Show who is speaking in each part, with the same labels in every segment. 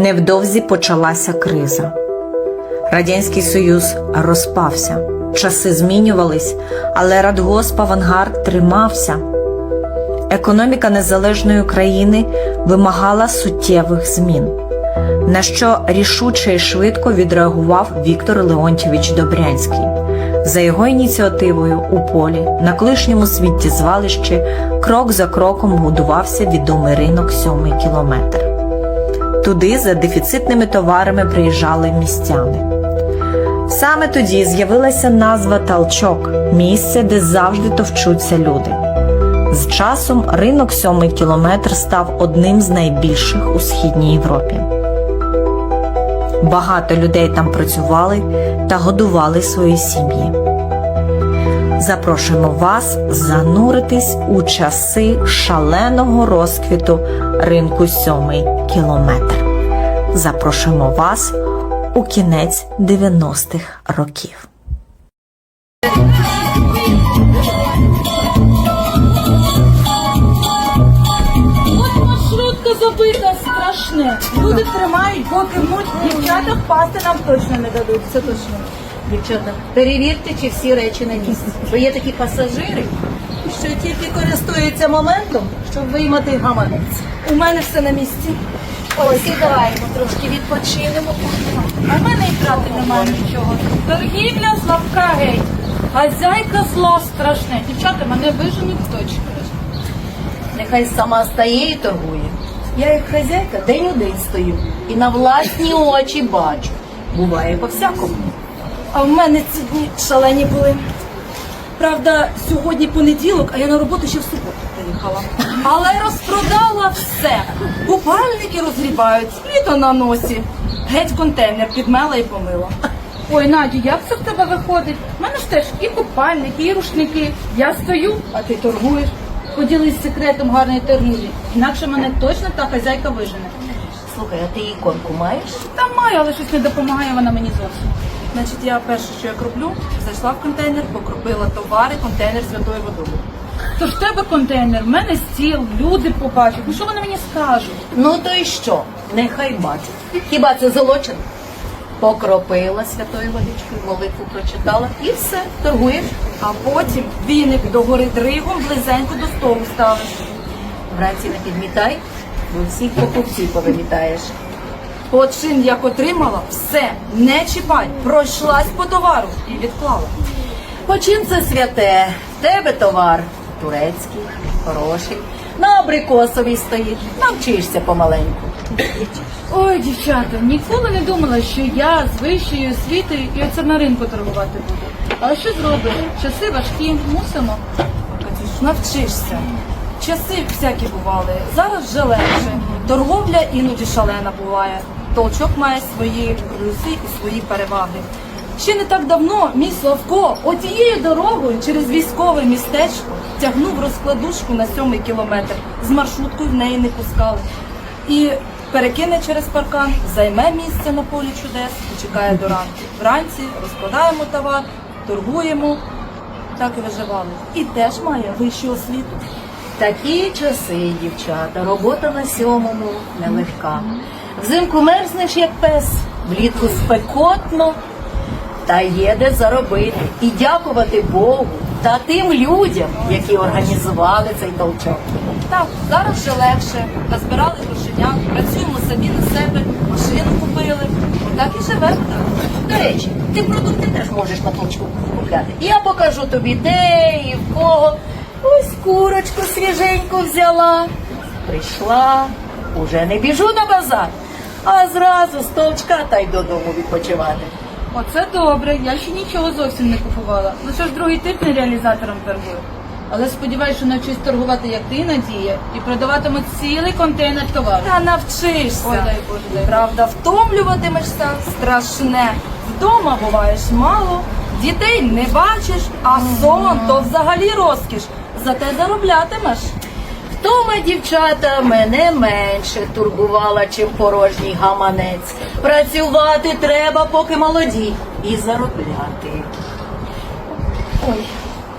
Speaker 1: Невдовзі почалася криза. Радянський Союз розпався, часи змінювались, але радгосп авангард тримався. Економіка незалежної країни вимагала суттєвих змін, на що рішуче і швидко відреагував Віктор Леонтьович Добрянський. За його ініціативою у полі на колишньому світі звалищі крок за кроком будувався відомий ринок сьомий кілометр. Туди за дефіцитними товарами приїжджали містяни. Саме тоді з'явилася назва Талчок місце, де завжди товчуться люди. З часом ринок сьомий кілометр став одним з найбільших у східній Європі. Багато людей там працювали та годували свої сім'ї. Запрошуємо вас зануритись у часи шаленого розквіту ринку сьомий кілометр. Запрошуємо вас у кінець 90-х років.
Speaker 2: Забита, страшне. Люди тримають, поки муть, дівчата впасти нам точно не дадуть. Це точно.
Speaker 3: Дівчата, перевірте, чи всі речі на місці. Бо є такі пасажири, що тільки користуються моментом, щоб виймати гаманець.
Speaker 2: У мене все на місці.
Speaker 3: Ось і трошки відпочинемо.
Speaker 2: А в мене і брати немає нічого. Торгівля слабка геть. Хазяйка зло страшне. Дівчата мене виженуть точно.
Speaker 3: Нехай сама стає і торгує. Я як хазяйка день у день стою і на власні очі бачу. Буває по-всякому.
Speaker 2: А в мене ці дні шалені були. Правда, сьогодні понеділок, а я на роботу ще в суботу приїхала. Але розпродала все. Купальники розгрібають, літо на носі. Геть контейнер підмела і помила. Ой, Надю, як це в тебе виходить? У мене ж теж і купальники, і рушники. Я стою, а ти торгуєш. Поділись секретом гарної торгівлі. Інакше мене точно та хазяйка вижене.
Speaker 3: Слухай, а ти іконку маєш?
Speaker 2: Та маю, але щось не допомагає вона мені зовсім. Значить, я перше, що як роблю, зайшла в контейнер, покропила товари, контейнер з святою водою. То в тебе контейнер, в мене стіл, люди побачать. Ну що вони мені скажуть?
Speaker 3: Ну то й що? Нехай бачить. Хіба це злочин? Покропила святою водичкою, молитву прочитала і все, торгуєш.
Speaker 2: А потім віник догори дригом близенько до столу ставиш.
Speaker 3: Вранці не підмітай, бо всіх покупців повимітаєш.
Speaker 2: Почин як отримала, все, не чіпай, пройшлась по товару і відклала.
Speaker 3: Почин це святе, в тебе товар турецький, хороший, на абрикосовій стоїть, навчишся помаленьку.
Speaker 2: Ой, дівчата, ніколи не думала, що я з вищою освітою і оце на ринку торгувати буду. Але що зробиш? Часи важкі, мусимо. Катюш, навчишся. Часи всякі бували. Зараз вже легше. Торговля іноді шалена буває. Толчок має свої плюси і свої переваги. Ще не так давно мій Славко отією дорогою через військове містечко тягнув розкладушку на сьомий кілометр. З маршруткою в неї не пускали. І перекине через паркан, займе місце на полі чудес і чекає до ранку. Вранці розкладаємо товар, торгуємо, так і виживали. І теж має вищу освіту.
Speaker 3: Такі часи, дівчата, робота на сьомому нелегка. Взимку мерзнеш, як пес, влітку спекотно, та є де заробити. І дякувати Богу та тим людям, які організували цей толчок.
Speaker 2: Так, зараз вже легше. Назбирали грошенят, працюємо самі на себе, машину купили. Так і живемо.
Speaker 3: До речі, ти продукти теж можеш на толчку купляти. Я покажу тобі, де і в кого. Ось курочку свіженьку взяла. Прийшла, уже не біжу на базар, а зразу з толчка та й додому відпочивати.
Speaker 2: Оце добре, я ще нічого зовсім не купувала. Лише ж другий тип не реалізатором торгую. Але сподіваюся, що навчусь торгувати, як ти, Надія, і продаватиму цілий контейнер товару. Та навчишся. Ой, дай Боже, дай Правда, втомлюватимешся страшне. Вдома буваєш мало, дітей не бачиш, а сон то взагалі розкіш. Зате зароблятимеш.
Speaker 3: Втома, дівчата, мене менше турбувала, чим порожній гаманець. Працювати треба, поки молоді, і заробляти.
Speaker 2: Ой,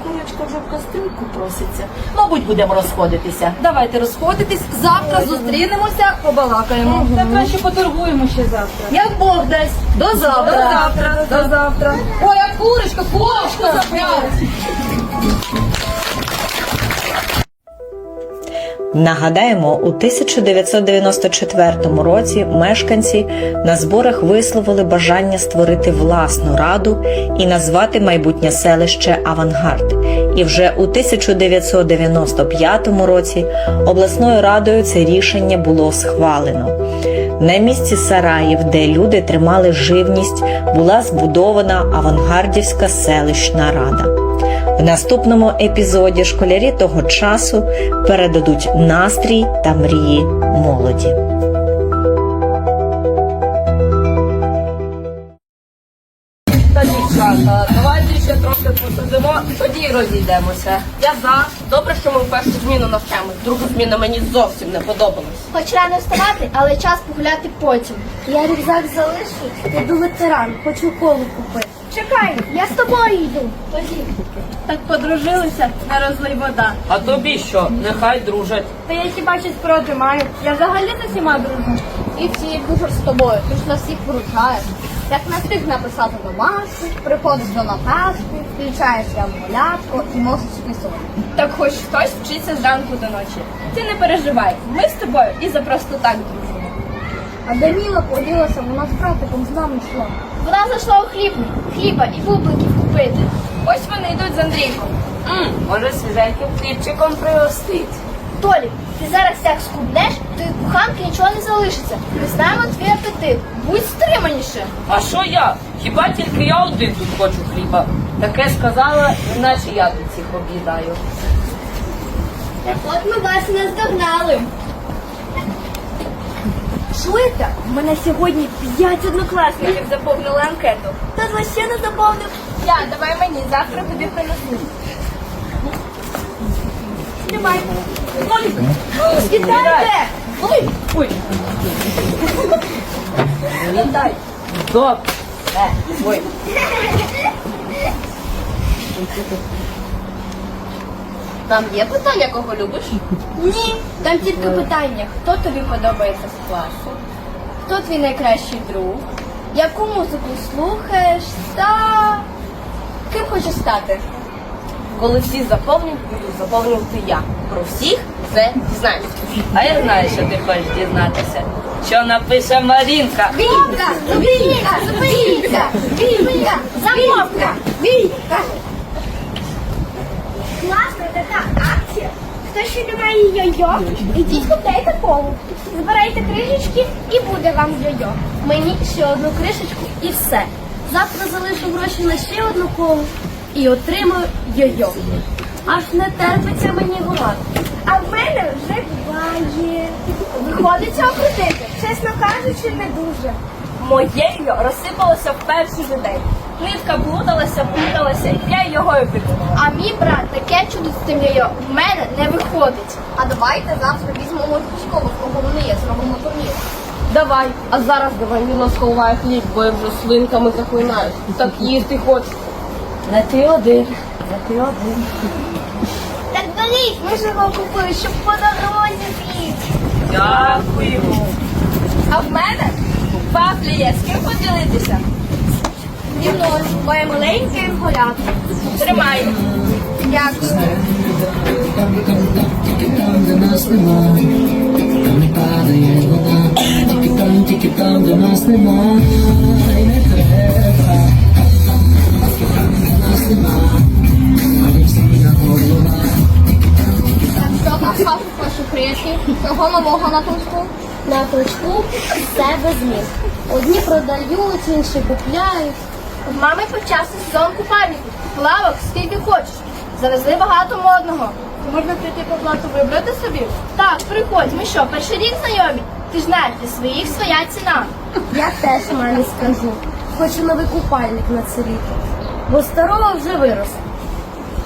Speaker 2: курочка
Speaker 3: вже в кастрюльку проситься. Мабуть, будемо розходитися.
Speaker 2: Давайте розходитись. Завтра зустрінемося, побалакаємо. Та краще поторгуємо ще завтра.
Speaker 3: Як Бог дасть. До завтра.
Speaker 2: До завтра, до завтра. Ой, а курочка, курочку забрали.
Speaker 1: Нагадаємо, у 1994 році мешканці на зборах висловили бажання створити власну раду і назвати майбутнє селище Авангард. І вже у 1995 році обласною радою це рішення було схвалено. На місці сараїв, де люди тримали живність, була збудована авангардівська селищна рада. В наступному епізоді школярі того часу передадуть настрій та мрії молоді.
Speaker 4: Та дівчата, давайте ще трохи посидимо, тоді розійдемося. Я за. Добре, що ми в першу зміну навчаємось. Другу зміну мені зовсім не подобалась.
Speaker 5: Хоч рано вставати, але час погуляти потім. Я рюкзак залишу, йду ветеран, хочу колу купити. Чекай, я з тобою йду. Тоді.
Speaker 2: Так подружилися, на розлий вода.
Speaker 4: А тобі що? Нехай дружать.
Speaker 5: Та я хіба щось проти маю. Я взагалі з усіма дружу. І всі дуже з тобою. Ти ж нас всіх поручаєш. Як не встиг написати домашку, приходиш до Наташки, включаєш ямулятку і носиш пісок.
Speaker 6: Так хоч хтось вчиться зранку до ночі. Ти не переживай, ми з тобою і за просто так дружимо.
Speaker 5: А де Міла поділася, вона з братиком з нами йшла. Вона зайшла у хлібну, хліба і бубликів купити.
Speaker 6: Ось вони йдуть з Андрійком.
Speaker 4: М, може свіженьким хлібчиком пригостить.
Speaker 5: Толік, ти зараз як скубнеш, то від куханки нічого не залишиться. Ми знаємо твій апетит. Будь стриманіше.
Speaker 4: А що я? Хіба тільки я один тут хочу хліба? Таке сказала, іначе я тут всіх об'їдаю.
Speaker 5: Так от ми вас не здогнали. Чуєте? У мене сьогодні п'ять однокласників заповнили анкету. Та ще не заповнив.
Speaker 6: Я, давай мені, завтра тобі принесу.
Speaker 5: Тримай. Вітайте! Ой,
Speaker 4: Ой. Дай. Добре. Ой.
Speaker 6: Там є питання, кого любиш?
Speaker 5: ні, там тільки питання, хто тобі подобається з класу, хто твій найкращий друг, яку музику слухаєш та ким хочеш стати.
Speaker 4: Коли всі заповнюють, буду заповнювати я. Про всіх все дізнаюсь. А я знаю, що ти хочеш дізнатися. Що напише Марінка.
Speaker 5: Війка! Війка! Зупиніться! Війка! Замовка! Війка! Хто ще не має йо-йо, ідіть купляйте колу. Збирайте кришечки і буде вам йо-йо. Мені ще одну кришечку і все. Завтра залишу гроші на ще одну колу і отримаю йо-йо. Аж не терпиться мені гуляти. А в мене вже буває. Виходить цього крутити. Чесно кажучи, не дуже.
Speaker 6: Моє йо розсипалося в перший же день. Нитка плуталася, плуталася, і я його і викинула.
Speaker 5: А мій брат таке чудо з тим йо в мене не виходить. А давайте завтра візьмемо військових, кого вони є, зробимо турнір.
Speaker 4: Давай, а зараз давай Міла сховає хліб, бо я вже слинками захлинаюсь. Так їсти хочу.
Speaker 3: Не ти один. Не ти один.
Speaker 5: Так беріть, ми ж його купили, щоб по дорозі з'їсти.
Speaker 4: Дякую.
Speaker 6: А в мене вафлі є, з ким поділитися?
Speaker 5: Зі мною моє маленьке голятко.
Speaker 6: Тримай.
Speaker 5: Дякую.
Speaker 7: тільки там, де нас нема, і не треба, тільки там, де нас нема, а всі на голова.
Speaker 5: Прошу прийти? Цього нового на точку? На точку все без змін. Одні продають, інші купляють. В мами почався сезон купальників. Плавок скільки хочеш. Завезли багато модного. Можна прийти по плату вибрати собі? Так, приходь. Ми що, перший рік знайомі? Ти ж знаєш, для своїх своя ціна. Я теж мамі скажу. Хочу новий купальник на це літо. Бо старого вже вирос.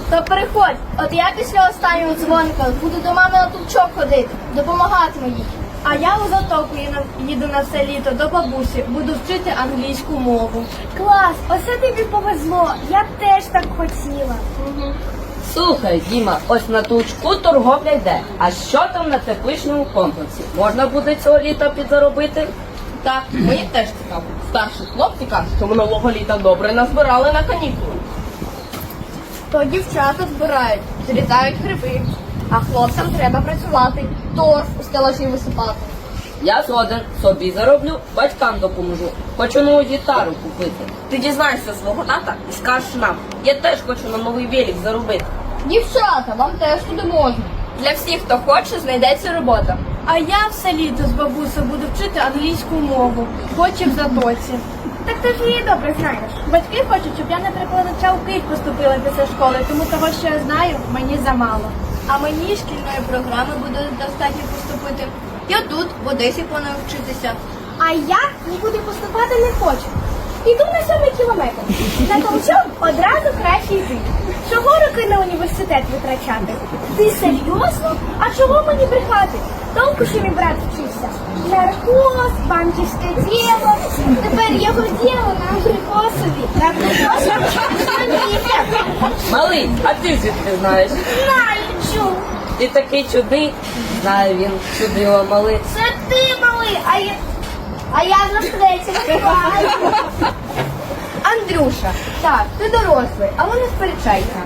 Speaker 5: То переходь, от я після останнього дзвоника буду до мами на тупчок ходити, допомагатиму їй. А я у затоку їду- на все літо до бабусі, буду вчити англійську мову. Клас, оце тобі повезло. Я б теж так хотіла.
Speaker 4: Слухай, Діма, ось на Тучку торговля йде. А що там на тепличному комплексі? Можна буде цього літа підзаробити? Так, мені теж цікаво. Старші хлопці кажуть, що минулого літа добре назбирали на канікули.
Speaker 5: То дівчата збирають, зрізають гриби, а хлопцям треба працювати, торф у стелажі висипати.
Speaker 4: Я згоден, собі зароблю, батькам допоможу. Хочу нову гітару купити. Ти дізнаєшся свого тата і скажеш нам. Я теж хочу на новий велик заробити.
Speaker 5: Дівчата, вам теж туди можна.
Speaker 6: Для всіх, хто хоче, знайдеться робота.
Speaker 2: А я все літо з бабусею буду вчити англійську мову, хоче в затоці.
Speaker 5: Так ти ж її добре знаєш.
Speaker 2: Батьки хочуть, щоб я на перекладача у Київ поступила після школи, тому того, що я знаю, мені замало.
Speaker 5: А мені шкільної програми буде достатньо поступити. Я тут, в Одесі, планую вчитися. А я нікуди поступати не хочу. Іду на сьомий кілометр. На тому одразу краще йти. Чого роки на університет витрачати? Ти серйозно? А чого мені брехати? Толку, що мій брат вчився. Наркоз, банківське діло. Тепер його діло на абрикосові. На абрикосові
Speaker 4: Малий, а ти звідки знаєш?
Speaker 5: Знаю.
Speaker 4: Ти такий чудний. Знаю він, чудило малий.
Speaker 5: Це ти малий, а я, а я на плечі співаю. Андрюша, так, ти дорослий, але не сперечайся.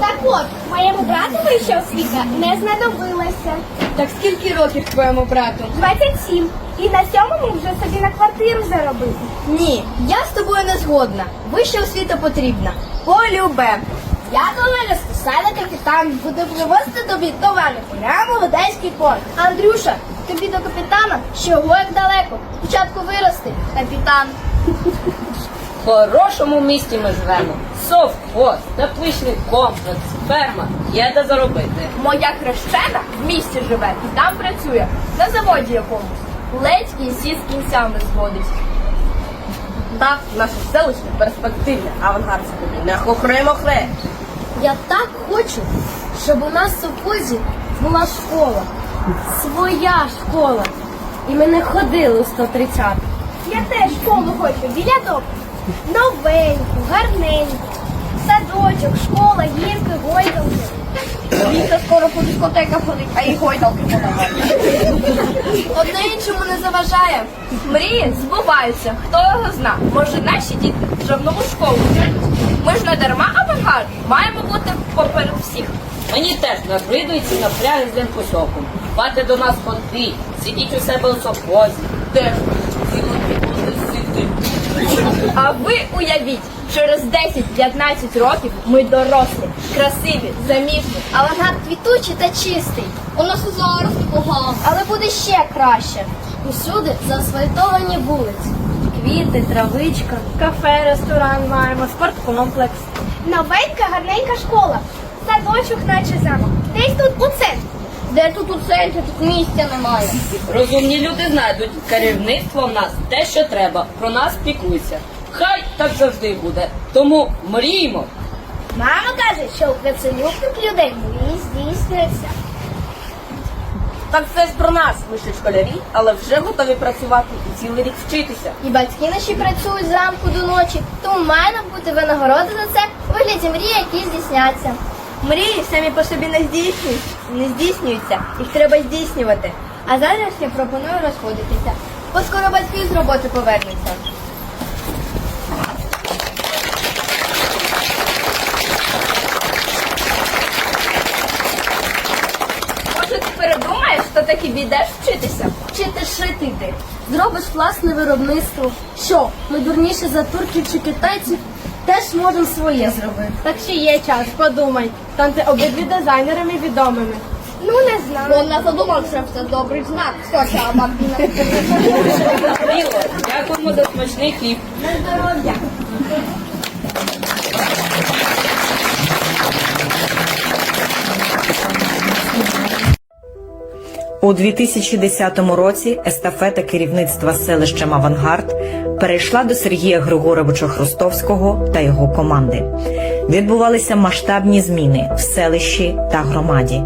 Speaker 5: Так от, моєму брату вища освіта не знадобилася. Так скільки років твоєму брату? 27. І на сьомому вже собі на квартиру заробити. Ні, я з тобою не згодна. Вища освіта потрібна. Полюбе. Я думаю, спеціальний капітан буде привозити тобі товари прямо в одеський порт. Андрюша, тобі до капітана чого як далеко. Спочатку вирости, капітан.
Speaker 4: В хорошому місті ми живемо. Совхоз, тепличний комплекс, ферма. Є де заробити.
Speaker 6: Моя хрещена в місті живе і там працює на заводі якомусь. Ледь кінці з кінцями зводить.
Speaker 4: Так, наше селище перспективне, авангард тобі. Не хохре-мохре.
Speaker 5: Я так хочу, щоб у нас в совхозі була школа. Своя школа. І ми не ходили у 130. Я теж школу хочу, біля дому. Новеньку, гарненьку. Садочок, школа, гірки, гойдалки.
Speaker 6: Віка скоро по дискотеках ходить, а й гойдалки подавати. Одне іншому не заважає. Мрії збуваються. Хто його зна? Може наші діти вже в нову школу. Ми ж не дарма авангард. Маємо бути поперед всіх.
Speaker 4: Мені теж набридується напряги з лінкосоком. Бати до нас ходить, сидіть у себе у совхозі. Теж сидіти.
Speaker 6: А ви уявіть, через 10-15 років ми дорослі, красиві, заміжні.
Speaker 5: Авангард квітучий та чистий. У нас і зараз непогано, але буде ще краще. Усюди заасфальтовані вулиці. Квіти, травичка.
Speaker 2: Кафе, ресторан маємо, спорткомплекс.
Speaker 5: Новенька, гарненька школа. Садочок, наче замок. Десь тут у центрі. Де тут у центрі? Тут місця немає.
Speaker 4: Розумні люди знайдуть керівництво в нас те, що треба. Про нас піклуйся. Хай так завжди буде. Тому мріємо.
Speaker 5: Мама каже, що у працелюбних людей мрії здійснюються.
Speaker 4: Так це ж про нас, вищі школярі, але вже готові працювати і цілий рік вчитися.
Speaker 5: І батьки наші працюють зранку до ночі, тому має бути винагорода за це у вигляді мрії, які здійсняться.
Speaker 6: Мрії самі по собі не здійснюються, не здійснюються, їх треба здійснювати. А зараз я пропоную розходитися, бо скоро батьки з роботи повернуться. Може, ти таки підеш вчитися?
Speaker 5: Вчити шити йти. Зробиш власне виробництво. Що, ми дурніші за турків чи китайців? Теж можемо своє зробити.
Speaker 2: Так ще є час, подумай. Станьте обидві дизайнерами відомими.
Speaker 5: Ну не знаю. Вона задумав, що це добрий знак. Все, що Мартіна.
Speaker 4: Міло, дякуємо за смачний хліб.
Speaker 5: На здоров'я.
Speaker 1: У 2010 році естафета керівництва селищем Авангард перейшла до Сергія Григоровича Хрустовського та його команди. Відбувалися масштабні зміни в селищі та громаді.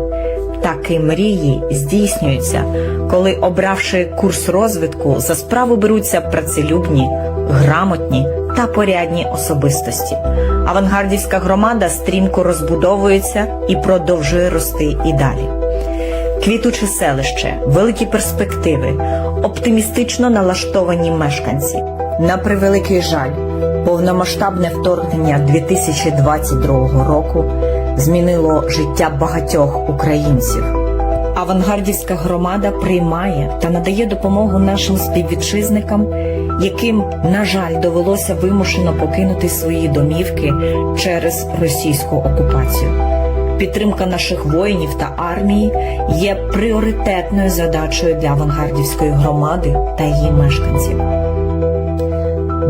Speaker 1: Такі мрії здійснюються, коли, обравши курс розвитку, за справу беруться працелюбні, грамотні, та порядні особистості. Авангардівська громада стрімко розбудовується і продовжує рости і далі. Квітуче селище, великі перспективи, оптимістично налаштовані мешканці. На превеликий жаль, повномасштабне вторгнення 2022 року змінило життя багатьох українців. Авангардівська громада приймає та надає допомогу нашим співвітчизникам, яким, на жаль, довелося вимушено покинути свої домівки через російську окупацію. Підтримка наших воїнів та армії є пріоритетною задачею для авангардівської громади та її мешканців.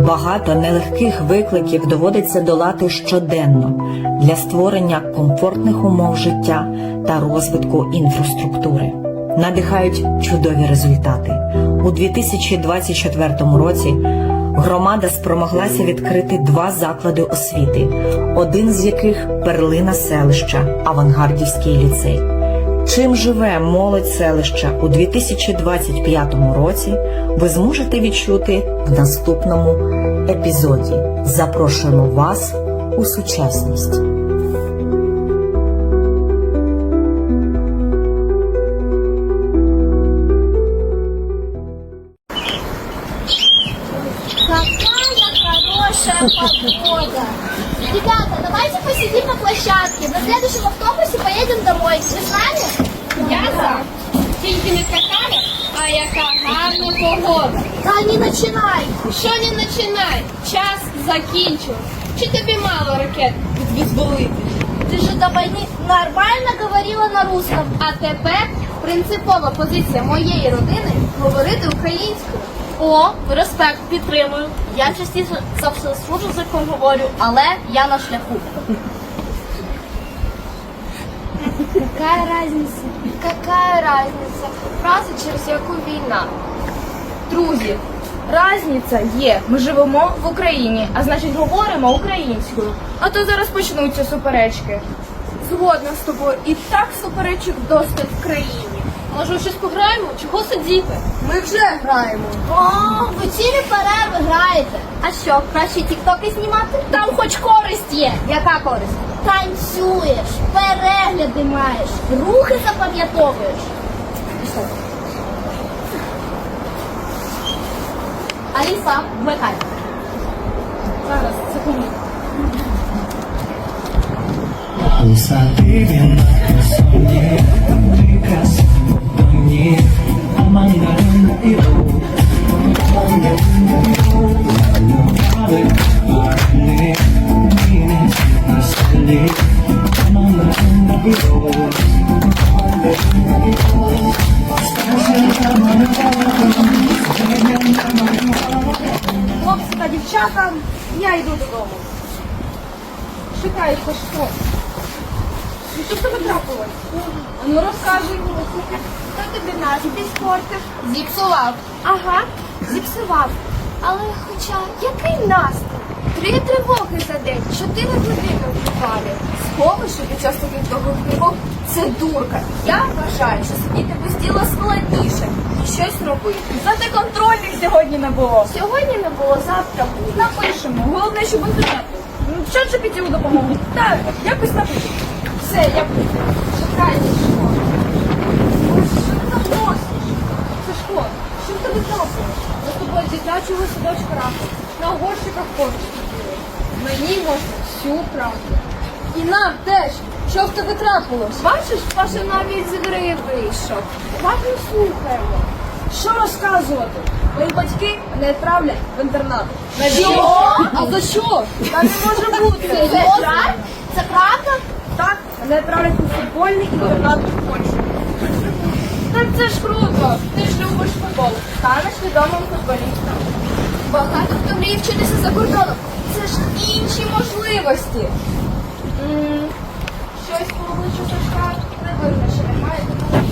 Speaker 1: Багато нелегких викликів доводиться долати щоденно для створення комфортних умов життя та розвитку інфраструктури. Надихають чудові результати. У 2024 році громада спромоглася відкрити два заклади освіти, один з яких перлина селища Авангардівський ліцей. Чим живе молодь селища у 2025 році, ви зможете відчути в наступному епізоді. Запрошуємо вас у сучасність.
Speaker 6: Час закінчив. Чи тобі мало ракет відзволити?
Speaker 5: Ты же до войны нормально говорила на русском.
Speaker 6: А тепер принципова позиція моєї родини говорити українською.
Speaker 5: О, респект, підтримую. Я частіше за все служу за кого говорю, але я на шляху.
Speaker 6: Какая разница? Какая разница? Фраза, через яку війна. Друзі, разниця є. Ми живемо в Україні, а значить говоримо українською. А то зараз почнуться суперечки. Згодна з тобою. І так суперечок достатньо в країні. Може, щось пограємо? Чого сидіти? Ми вже граємо.
Speaker 5: О, ви цілі перерви граєте. А що, краще тіктоки знімати?
Speaker 6: Там хоч користь є.
Speaker 5: Яка користь? Танцюєш, перегляди маєш, рухи запам'ятовуєш. Аліса, вмикай.
Speaker 7: Alisa Błekaj. Zaraz, sekundę. Usadiłem na to sobie, tam wykaz do mnie, a mandarin i rok. Thank
Speaker 2: you. Та дівчата, я йду додому. Шукаю що. Ну що тебе трапилось? А ну розкажи.
Speaker 5: Хто тобі настрій спортив? Зіпсував. Ага, зіпсував. Але хоча який настрій? Три тривоги за день, чотири години в підвалі.
Speaker 6: Сховище під час таких довгих тривог це дурка. Я вважаю, що сидіти без діла складніше щось робити. Зате контрольних сьогодні не було.
Speaker 5: Сьогодні не було, завтра буде.
Speaker 6: Напишемо. Головне, щоб інтернет. Ну, Що ж піти у допомогу? Так, якось напишемо. Все, я чекаю, що. Ой, Що ти там носиш? Сашко, що в тебе трапилось? За тобою з дитячого садочка раку. На горщиках поруч сиділи. Мені можна всю правду. І нам теж. Що в тебе трапилось? Бачиш, Паша навіть з гри вийшов. Давай слухаємо. Що розказувати? Мої батьки мене відправлять в інтернат. Що? А за що? Та не може бути.
Speaker 5: Це жарт? Це правда?
Speaker 6: Так, мене відправлять у футбольний інтернат в Польщу. Так це ж круто. Ти ж любиш футбол. Станеш відомим футболістом. Багато хто мріє вчитися за кордоном. Це ж інші можливості. Обличчю Сашка видно, що немає такого.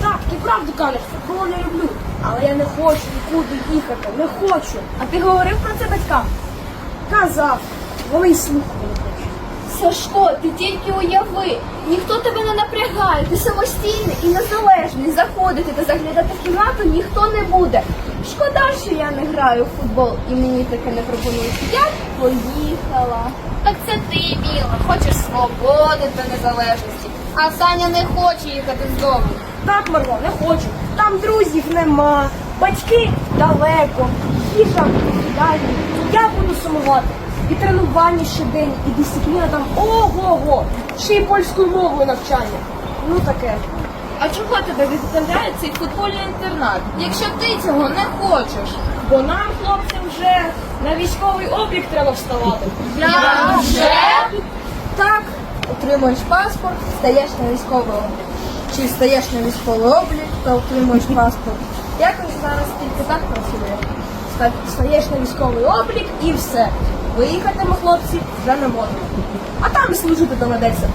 Speaker 6: Так, ти правду кажеш, футбол не люблю. Але я не хочу нікуди їхати, не хочу. А ти говорив про це батькам? Казав. Вони й слухали. Сашко, ти тільки уяви, ніхто тебе не напрягає, ти самостійний і незалежний. Заходити та заглядати в кімнату ніхто не буде. Шкода, що я не граю. в футбол і мені таке не пропонують. Я поїхала.
Speaker 5: Так це ти, Біла, хочеш свободи та незалежності. А Саня не хоче їхати з дому.
Speaker 8: Так, Марго, не хочу. Там друзів нема, батьки далеко, їжа далі. Я буду сумувати. І тренування щодень, і дисципліна там ого-го. Ще й польською мовою навчання. Ну таке.
Speaker 2: А чого тебе відправляє цей футбольний інтернат, якщо ти цього не хочеш?
Speaker 8: Бо нам, хлопцям, вже на військовий облік треба вставати.
Speaker 6: Я вже?
Speaker 8: Так,
Speaker 6: Отримуєш паспорт, стаєш на військовий облік. Чи стаєш на військовий облік та отримуєш паспорт. Якось зараз тільки так працює.
Speaker 8: стаєш на військовий облік і все. Виїхати ми, хлопці, вже не можемо. А там і служити доведеться.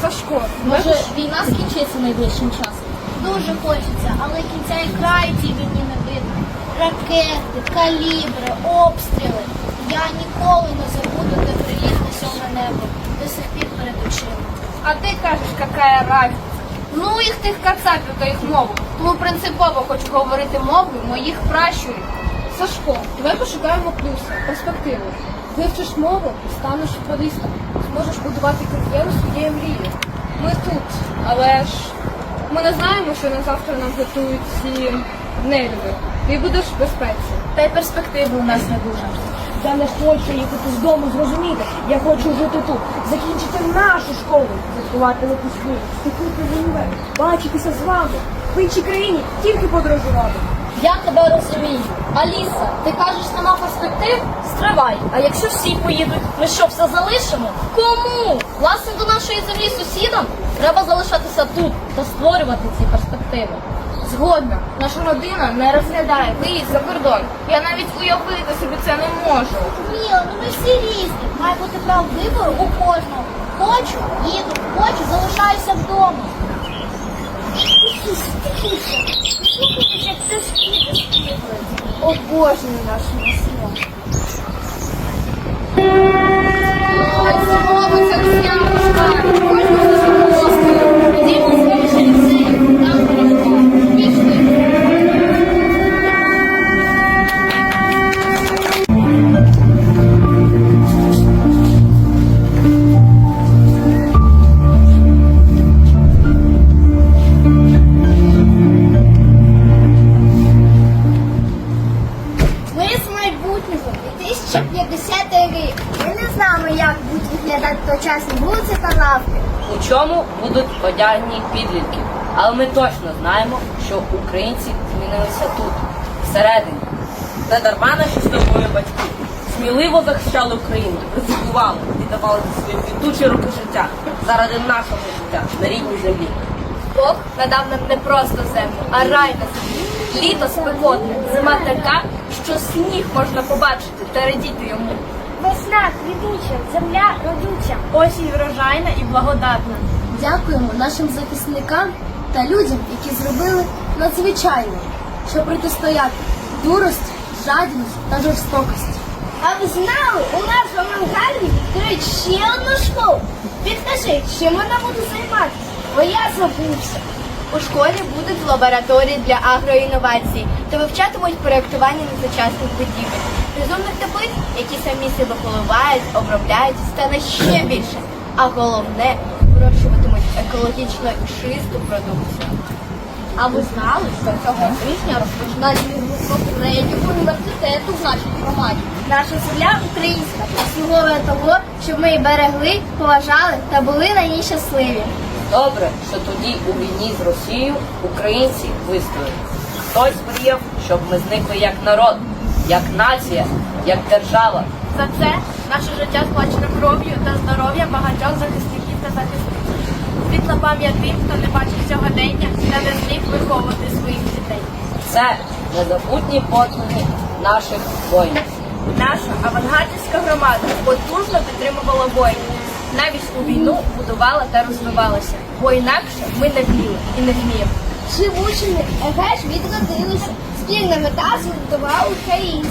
Speaker 5: Сашко, може війна скінчиться найближчим часом? Дуже хочеться, але кінця і краю цій війні не видно. Ракети, калібри, обстріли. Я ніколи не забуду, де прилітне сьоме небо. До сих пір перед очима.
Speaker 6: А ти кажеш, какая разниця? Ну їх тих кацапів та їх мову. Тому принципово хочу говорити мовою моїх пращурів.
Speaker 2: Сашко, давай пошукаємо плюси, перспективу. Вивчиш мову, станеш футболістом, зможеш будувати кар'єру своєї мрії. Ми тут, але ж ми не знаємо, що на завтра нам готують ці нелюби. Ти будеш в безпеці.
Speaker 6: Та й перспективи у нас не дуже.
Speaker 8: Я не хочу їхати з дому, зрозуміти. Я хочу жити тут, закінчити нашу школу, святкувати випускні, вступити в універ, бачитися з вами, в іншій країні тільки подорожувати.
Speaker 5: Я тебе розумію. Аліса, ти кажеш, нема перспектив? Стривай. А якщо всі поїдуть, ми що, все залишимо? Кому? Власне, до нашої землі сусідам треба залишатися тут та створювати ці перспективи.
Speaker 6: Згодна, наша родина не розглядає виїзд за кордон. Я навіть уявити собі це не можу.
Speaker 5: Міла, ну ми всі різні. Має бути право вибору у кожного. Хочу, їду, хочу, залишаюся вдома.
Speaker 6: Обожнюю
Speaker 5: Боже, наш за
Speaker 4: У чому будуть одягні підлітки. Але ми точно знаємо, що українці змінилися тут, всередині. Не дарма наші з тобою батьки сміливо захищали Україну, ризикували, віддавали свої квітучі роки життя заради нашого життя на рідній землі.
Speaker 6: Бог надав нам не просто землю, а рай на землі. Літо спекотне, зима така, що сніг можна побачити та радіти йому.
Speaker 9: Весна квітуча, земля родюча.
Speaker 8: Осінь врожайна і благодатна.
Speaker 5: Дякуємо нашим захисникам та людям, які зробили надзвичайне, щоб протистояти дурості, жадібності та жорстокості.
Speaker 9: А ви знали, у нас в авангарді відкриють ще одну школу. Підкажи, чим вона буде займатися? Бо я забувся.
Speaker 6: У школі будуть лабораторії для агроінновацій та вивчатимуть проєктування несучасних будівель, розумних теплиць, які самі себе поливають, обробляють, стане ще більше. А головне, вирощуватимуть екологічно чисту продукцію.
Speaker 5: А ви знали, що цього тижня розпочинають відбуток третього університету в нашій громаді?
Speaker 9: Наша земля українська заслуговує того, щоб ми її берегли, поважали та були на ній щасливі.
Speaker 4: Добре, що тоді у війні з Росією українці вистояли. Хтось мріяв, щоб ми зникли як народ, як нація, як держава.
Speaker 6: За це наше життя сплачено кров'ю та здоров'ям багатьох захисників та захисниць. Світла пам'ять тим, хто не бачив сьогодення та не зміг виховувати своїх дітей.
Speaker 4: Це незабутні подвиги наших воїнів.
Speaker 6: Наша авангардівська громада потужно підтримувала воїнів. Навіть у війну будувала та розвивалася, бо інакше ми не вміли і не вміємо.
Speaker 9: Живучими, еге ж відродилися. Спільна мета згуртувала українців.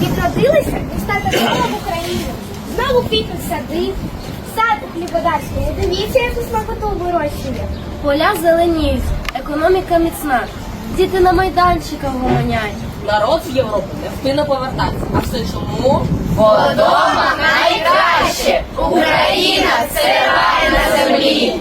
Speaker 9: Відродилися і стати знову Україну. Знову квітнуть сади, сади хлібодарські. Дивіться, яку смакоту вирощує.
Speaker 8: Поля зеленіють, економіка міцна.
Speaker 10: Діти на майданчиках гомоняють.
Speaker 4: Народ з Європи не встигне повертатися. А все чому?
Speaker 9: Вдома найкраще! Україна це рай на землі!